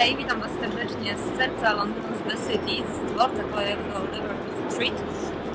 Hej, witam Was serdecznie z serca Londynu, z The City, z dworca kolejowego Liverpool Street.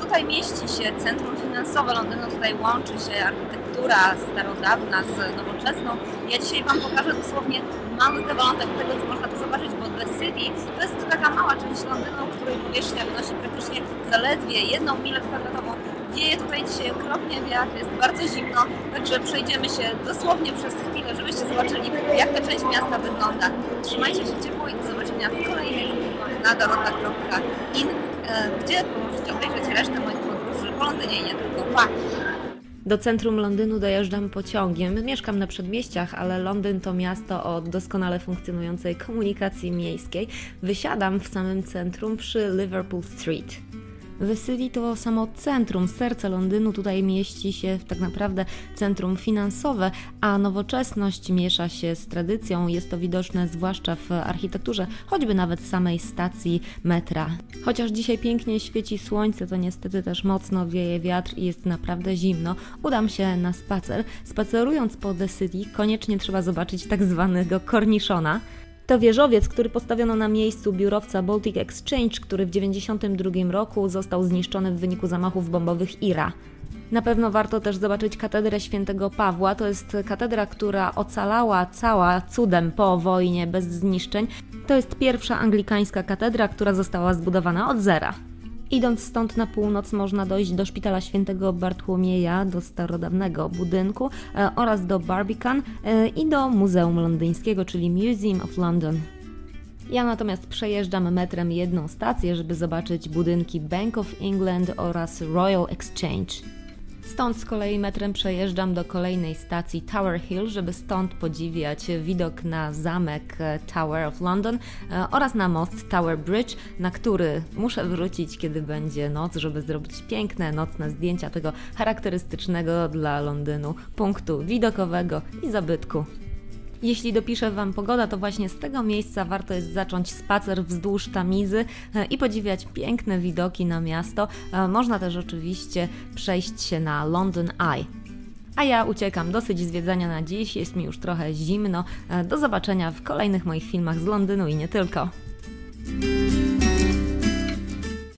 Tutaj mieści się centrum finansowe Londynu, tutaj łączy się architektura starodawna z nowoczesną. Ja dzisiaj Wam pokażę dosłownie mały kawałek tego, co można tu zobaczyć, bo The City to jest taka mała część Londynu, której powierzchnia wynosi praktycznie zaledwie jedną milę kwadratową Wieje tutaj dzisiaj okropnie wiatr, jest bardzo zimno, także przejdziemy się dosłownie przez chwilę, żebyście zobaczyli, jak ta część miasta wygląda. Trzymajcie się ciepło i do zobaczenia w kolejnych filmach na dorota.in, e, gdzie możecie obejrzeć resztę moich podróży po Londynie i nie tylko. Pa! Do centrum Londynu dojeżdżam pociągiem. Mieszkam na przedmieściach, ale Londyn to miasto o doskonale funkcjonującej komunikacji miejskiej. Wysiadam w samym centrum przy Liverpool Street. City to samo centrum, serce Londynu. Tutaj mieści się tak naprawdę centrum finansowe, a nowoczesność miesza się z tradycją. Jest to widoczne zwłaszcza w architekturze, choćby nawet samej stacji metra. Chociaż dzisiaj pięknie świeci słońce, to niestety też mocno wieje wiatr i jest naprawdę zimno. Udam się na spacer. Spacerując po The City, koniecznie trzeba zobaczyć tak zwanego korniszona. To wieżowiec, który postawiono na miejscu biurowca Baltic Exchange, który w 1992 roku został zniszczony w wyniku zamachów bombowych IRA. Na pewno warto też zobaczyć katedrę świętego Pawła. To jest katedra, która ocalała cała cudem po wojnie bez zniszczeń. To jest pierwsza anglikańska katedra, która została zbudowana od zera. Idąc stąd na północ można dojść do szpitala świętego Bartłomieja, do starodawnego budynku e, oraz do Barbican e, i do Muzeum Londyńskiego, czyli Museum of London. Ja natomiast przejeżdżam metrem jedną stację, żeby zobaczyć budynki Bank of England oraz Royal Exchange. Stąd z kolei metrem przejeżdżam do kolejnej stacji Tower Hill, żeby stąd podziwiać widok na zamek e, Tower of London e, oraz na most Tower Bridge, na który muszę wrócić, kiedy będzie noc, żeby zrobić piękne nocne zdjęcia tego charakterystycznego dla Londynu punktu widokowego i zabytku. Jeśli dopisze Wam pogoda, to właśnie z tego miejsca warto jest zacząć spacer wzdłuż Tamizy e, i podziwiać piękne widoki na miasto. E, można też oczywiście przejść się na London Eye. A ja uciekam, dosyć zwiedzania na dziś, jest mi już trochę zimno. E, do zobaczenia w kolejnych moich filmach z Londynu i nie tylko.